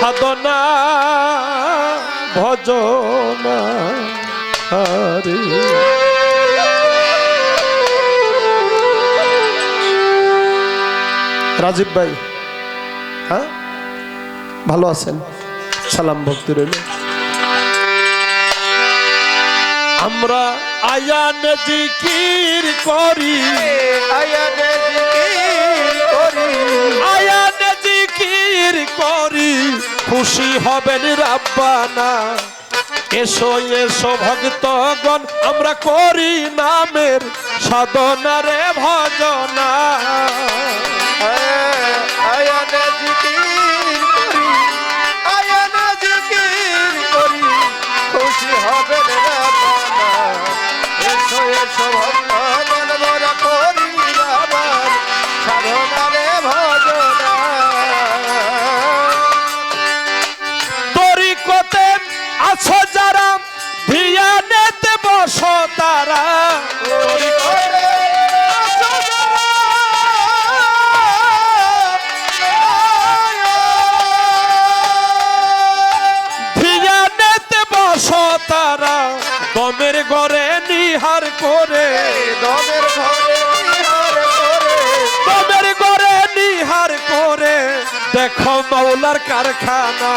সাধনা ভজনা হরে। রাজীব ভাই হ্যাঁ? ভালো আছেন? সালাম ভক্তি রইল। আমরা আয়ান জিকির করি। আয়ানে জিকির করি। আয়ান জিকির করি খুশি হবেন রাব্বানা। এসো এসো ভক্তগণ আমরা করি নামের সাধনারে ভজনা। আছো যারা ধিয়ানেতে বসো তারা। ধিয়ানেতে বসো তারা। দমের ঘরে নিহার করে। দমের ঘরে দমের ঘরে নিহার করে। দেখো মাওলার কারখানা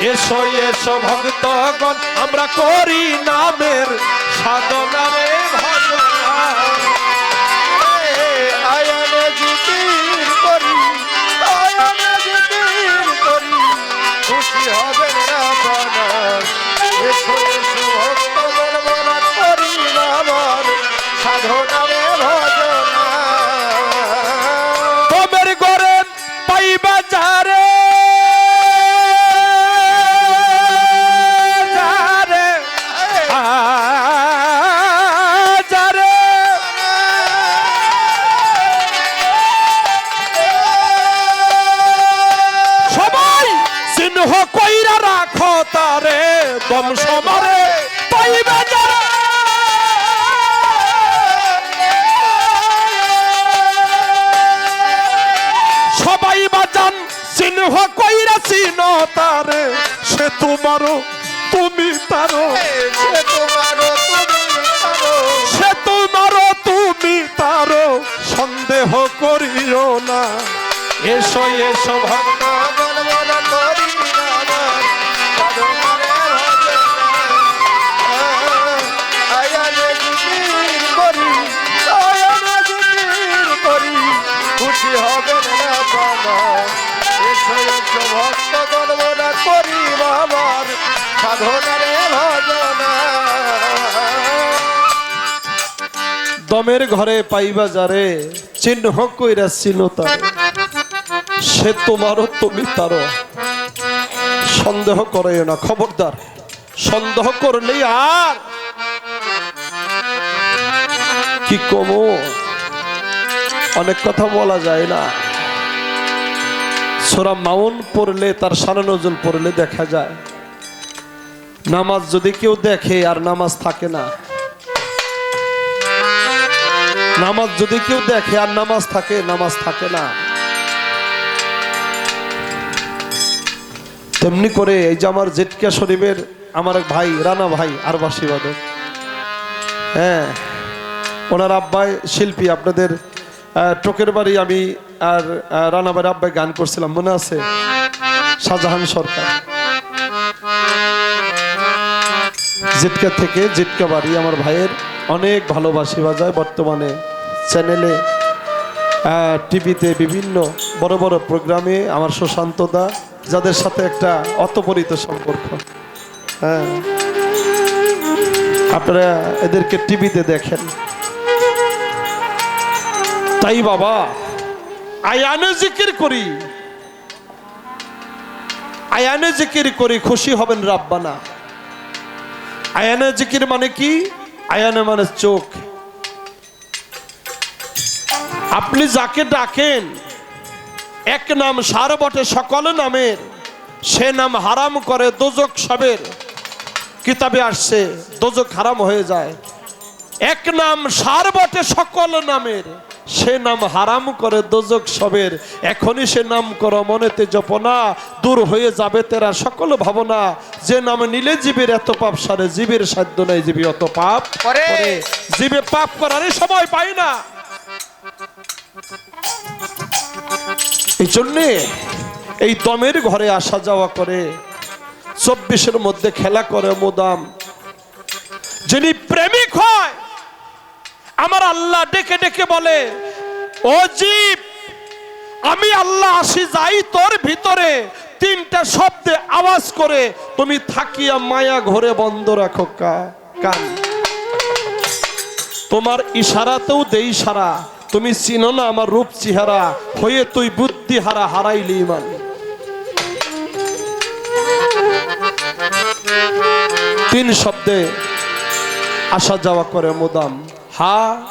এসো এসো ভক্তগণ আমরা করি নামের সাধনারে ভজনা আয়ানে করি খুশি আমার সাধনারে তোমারও, তুমি তারো সে তোমারও, তুমি তারো সে তোমারও তুমি তারো সন্দেহ করিও না। এসো এসো ভক্ত দমের ঘরে পাইবা যারে, চিহ্ন কইরা চিহ্ন তারে। সে তোমারও তুমি তারও। সন্দেহ করে না, খবরদার। সন্দেহ করলেই আর কি কমো? অনেক কথা বলা যায় না। সোরা মাউন পড়লে, তার সারা নজল পড়লে দেখা যায়। নামাজ যদি কেউ দেখে আর নামাজ থাকে না। নামাজ যদি কেউ দেখে আর নামাজ থাকে নামাজ থাকে না। তেমনি করে এই যে আমার জেটকা শরীফের আমার এক ভাই, রানা ভাই আর বাসীবাদক হ্যাঁ ওনার আব্বাই শিল্পী, আপনাদের টোকের বাড়ি আমি আর রানা ভাইয়ের আব্বাই গান করছিলাম, মনে আছে? শাহজাহান সরকার। জিটকা থেকে জিটকা বাড়ি আমার ভাইয়ের অনেক ভালোবাসি বাজায় বর্তমানে চ্যানেলে টিভিতে বিভিন্ন বড় বড় প্রোগ্রামে আমার সুশান্তদা যাদের সাথে একটা অতপরিত সম্পর্ক। হ্যাঁ। আপনারা এদেরকে টিভিতে দেখেন। তাই বাবা আয়ানে জিকির করি। আয়ানে জিকির করি, খুশি হবেন রাব্বানা। আয়ানে জিকির মানে কি? আয়ানে মানে চোখ। আপনি যাকে ডাকেন, এক নাম সার বটে সকল নামের, সে নাম হারাম করে দোজক সবের। কিতাবে আসছে, দোজক হারাম হয়ে যায়। এক নাম সার বটে সকল নামের। সে নাম হারাম করে দোজক সবের। এখনই সে নাম করো মনেতে জপনা দূর হয়ে যাবে তেরা সকল ভাবনা। যে নাম নিলে জীবের এত পাপ সারে জীবের সাধ্য নাই জীবী অত পাপ। করে। জীবে পাপ করারই সময় পাই না। এই জন্যে এই দমের ঘরে আসা যাওয়া করে চব্বিশের মধ্যে খেলা করে মোদাম যিনি প্রেমিক আমার আল্লাহ ডেকে ডেকে বলে, ও জীব, আমি আল্লাহ আসি যাই তোর ভিতরে। তিনটা শব্দে আওয়াজ করে তুমি থাকিয়া মায়া ঘরে বন্ধ রাখো কান। তোমার ইশারাতেও দেই সারা, তুমি চিনো না আমার রূপ চেহারা, হয়ে তুই বুদ্ধি হারা হারাইলি ইমান। তিন শব্দে আসা যাওয়া করে মুদাম। হা,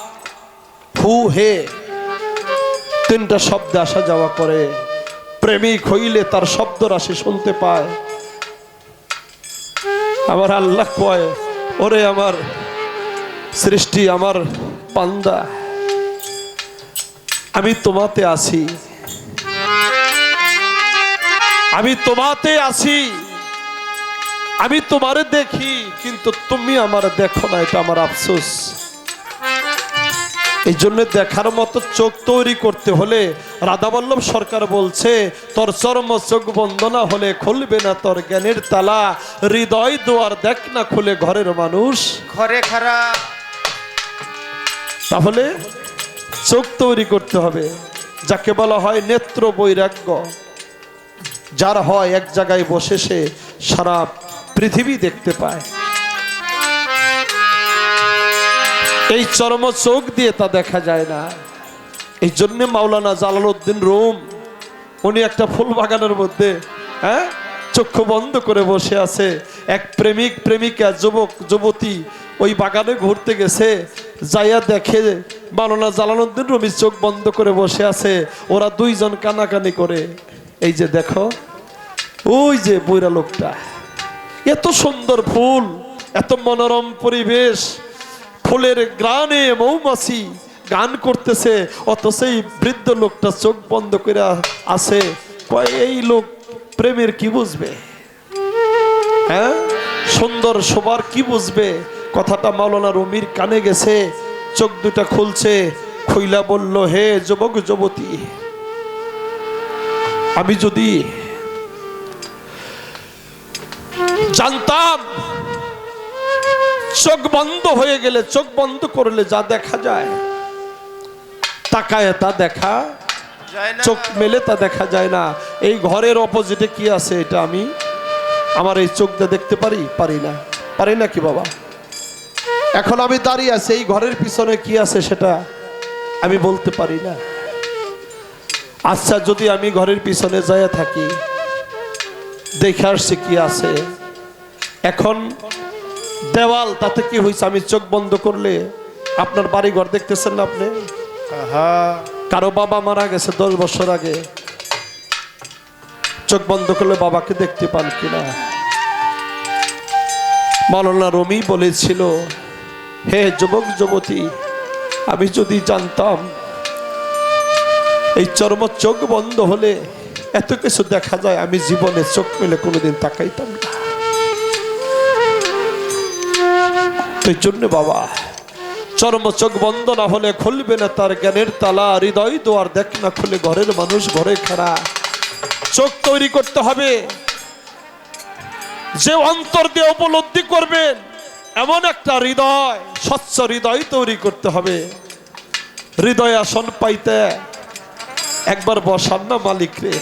ফু, হে। তিনটা শব্দ আসা যাওয়া করে। প্রেমিক হইলে তার শব্দ রাশি শুনতে পায়। আমার আল্লাহ কয়, ওরে আমার সৃষ্টি, আমার পান্দা আমি তোমাতে আছি। আমি তোমাতে আছি। আমি তোমারে দেখি, কিন্তু তুমি আমার দেখো না, এটা আমার আফসোস। এই জন্য দেখার মতো চোখ তৈরি করতে হলে রাধাবল্লভ সরকার বলছে তোর চর্ম চোখ বন্দনা হলে খুলবে না তোর জ্ঞানের তালা। হৃদয় দুয়ার দেখ না খুলে ঘরের মানুষ। ঘরে খারাপ তাহলে চোখ তৈরি করতে হবে যাকে বলা হয় নেত্র বৈরাগ্য। যার হয় এক জায়গায় বসে সে সারা পৃথিবী দেখতে পায়। এই চরম চোখ দিয়ে তা দেখা যায় না। এই জন্য মাওলানা জালালউদ্দিন রোম, উনি একটা ফুল বাগানের মধ্যে হ্যাঁ চক্ষু বন্ধ করে বসে আছে। এক প্রেমিক, প্রেমিকা, যুবক, যুবতী ওই বাগানে ঘুরতে গেছে, যাইয়া দেখে মাওলানা জালালউদ্দিন রুমি চোখ বন্ধ করে বসে আছে। ওরা দুইজন কানাকানি করে। এই যে দেখো, ওই যে বইরা লোকটা, এত সুন্দর ফুল, এত মনোরম পরিবেশ। ফুলের গ্রানে মৌমাছি গান করতেছে অত সেই বৃদ্ধ লোকটা চোখ বন্ধ করে আছে। এই লোক প্রেমের কি বুঝবে? হ্যাঁ? সুন্দর সবার কি বুঝবে? কথাটা মাওলানা রমির কানে গেছে, চোখ দুটা খুলছে, খুইলা বলল, হে যুবক, যুবতী, আমি যদি জানতাম চোখ বন্ধ হয়ে গেলে চোখ বন্ধ করলে যা দেখা যায় তাকায় তা দেখা চোখ মেলে তা দেখা যায় না। এই ঘরের অপোজিটে কি আছে এটা আমি আমার এই চোখ দিয়ে দেখতে পারি? পারি না। পারি না কি বাবা? এখন আমি দাঁড়িয়ে আছি এই ঘরের পিছনে কি আছে সেটা আমি বলতে পারি না। আচ্ছা যদি আমি ঘরের পিছনে যায় থাকি দেখে আসছি কি আছে। এখন দেওয়াল তাতে কি হয়েছে আমি চোখ বন্ধ করলে আপনার বাড়ি ঘর দেখতেছেন না আপনি? হ্যাঁ কারও বাবা মারা গেছে দশ বছর আগে। চোখ বন্ধ করলে বাবাকে দেখতে পান কিনা? মাওলানা রমি বলেছিল হে যুবক যুবতী আমি যদি জানতাম এই চর্ম চোখ বন্ধ হলে এত কিছু দেখা যায় আমি জীবনে চোখ মেলে কোনোদিন তাকাইতাম না। এই জন্য বাবা, চর্ম চোখ বন্ধ না হলে খুলবে না তার জ্ঞানের তালা, হৃদয় দোয়ার দেখ না খুলে ঘরের মানুষ ঘরে খাড়া। চোখ তৈরি করতে হবে। যে অন্তর দিয়ে উপলব্ধি করবেন এমন একটা হৃদয়, স্বচ্ছ হৃদয় তৈরি করতে হবে। হৃদয় আসন পাইতে একবার বসান না মালিক রে।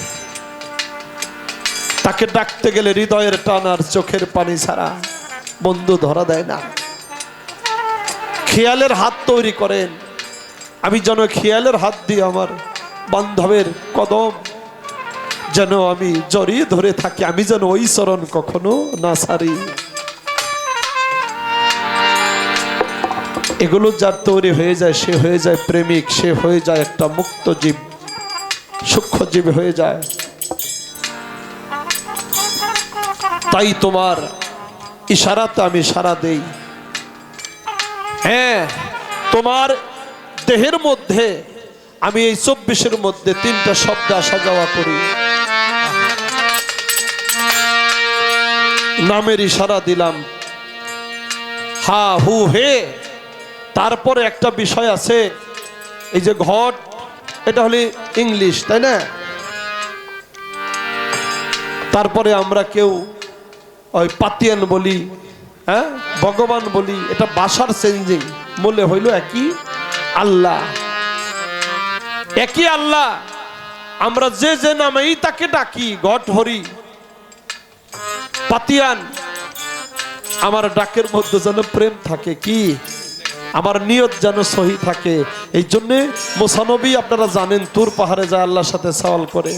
তাকে ডাকতে গেলে হৃদয়ের টান আর চোখের পানি ছাড়া বন্ধু ধরা দেয় না। খেয়ালের হাত তৈরি করেন। আমি যেন খেয়ালের হাত দিয়ে আমার বান্ধবের কদম যেন আমি জড়িয়ে ধরে থাকি, আমি যেন ওই চরণ কখনো না সারি এগুলো যার তৈরি হয়ে যায়, সে হয়ে যায় প্রেমিক, সে হয়ে যায় একটা মুক্ত জীব, সূক্ষ্ম জীব হয়ে যায়। তাই তোমার ইশারাতে আমি সারা দেই। হ্যাঁ তোমার দেহের মধ্যে আমি এই চব্বিশের মধ্যে তিনটা শব্দ আসা যাওয়া করি। নামের ইশারা দিলাম। হা, হু, হে। তারপরে একটা বিষয় আছে। এই যে ঘট, এটা হলে ইংলিশ, তাই না? তারপরে আমরা কেউ ওই পাতিয়ান বলি হ্যাঁ? ভগবান বলি, এটা বাসার চেঞ্জিং মূল্যে হইল একই আল্লাহ। একই আল্লাহ। আমরা যে যে নামেই তাকে ডাকি ঘট হরি, পাতিয়ান। আমার ডাকের মধ্যে যেন প্রেম থাকে কি? আমার নিয়ত যেন সহি থাকে। এই জন্যে মোসানবী, আপনারা জানেন, তুর পাহাড়ে যা আল্লাহর সাথে সওয়াল করে।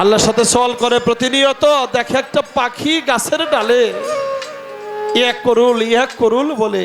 আল্লাহর সাথে সওয়াল করে প্রতিনিয়ত, দেখে একটা পাখি গাছের ডালে এক করুল এক করুল বলে।